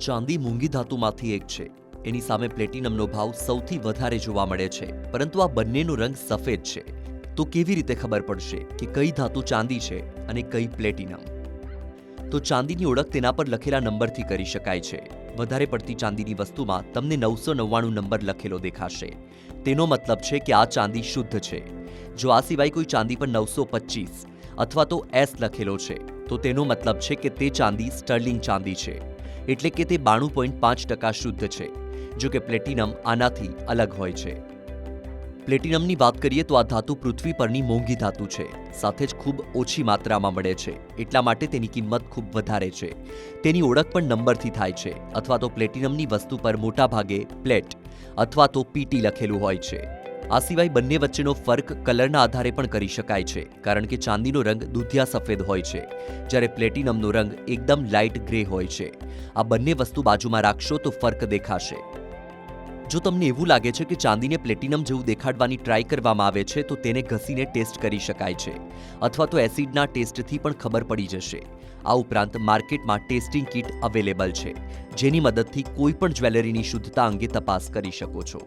ચાંદી મૂંગી ધાતુમાંથી એક છે. એની સામે પ્લેટિનમનો ભાવ સૌથી વધારે જોવા મળે છે, પરંતુ આ બંનેનો રંગ સફેદ છે. તો કેવી રીતે ખબર પડશે કે કઈ ધાતુ ચાંદી છે અને કઈ પ્લેટિનમ? તો ચાંદીની ઓળખ તેના પર લખેલા નંબરથી કરી શકાય છે. વધારે પડતી ચાંદીની વસ્તુમાં તમને નવસો નવ્વાણું નંબર લખેલો દેખાશે. તેનો મતલબ છે કે આ ચાંદી શુદ્ધ છે. જો આ સિવાય કોઈ ચાંદી પર નવસો પચીસ અથવા તો એસ લખેલો છે, તો તેનો મતલબ છે કે તે ચાંદી સ્ટર્લિંગ ચાંદી છે. એટલે કે તે બાણું પોઈન્ટ પાંચ ટકા શુદ્ધ છે, જો કે પ્લેટિનમ આનાથી અલગ હોય છે. પ્લેટિનમની વાત કરીએ તો આ ધાતુ પૃથ્વી પરની મોંઘી ધાતુ છે, સાથે જ ખૂબ ઓછી માત્રામાં મળે છે, એટલા માટે તેની કિંમત ખૂબ વધારે છે. તેની ઓળખ પણ નંબરથી થાય છે, અથવા તો પ્લેટિનમની વસ્તુ પર મોટા ભાગે પ્લેટ, અથવા તો પીટી લખેલું હોય છે. આ સિવાય બંને વચ્ચેનો ફર્ક કલરના આધારે પણ કરી શકાય છે, કારણ કે ચાંદીનો રંગ દૂધિયા સફેદ હોય છે, જ્યારે પ્લેટિનમનો રંગ એકદમ લાઇટ ગ્રે હોય છે. આ બંને વસ્તુ બાજુમાં રાખશો તો ફર્ક દેખાશે. જો તમને એવું લાગે છે કે ચાંદીને પ્લેટિનમ જેવું દેખાડવાની ટ્રાય કરવામાં આવે છે, તો તેને ઘસીને ટેસ્ટ કરી શકાય છે, અથવા તો એસિડના ટેસ્ટથી પણ ખબર પડી જશે. આ ઉપરાંત માર્કેટમાં ટેસ્ટિંગ કિટ અવેલેબલ છે, જેની મદદથી કોઈ પણ જ્વેલરીની શુદ્ધતા અંગે તપાસ કરી શકો છો.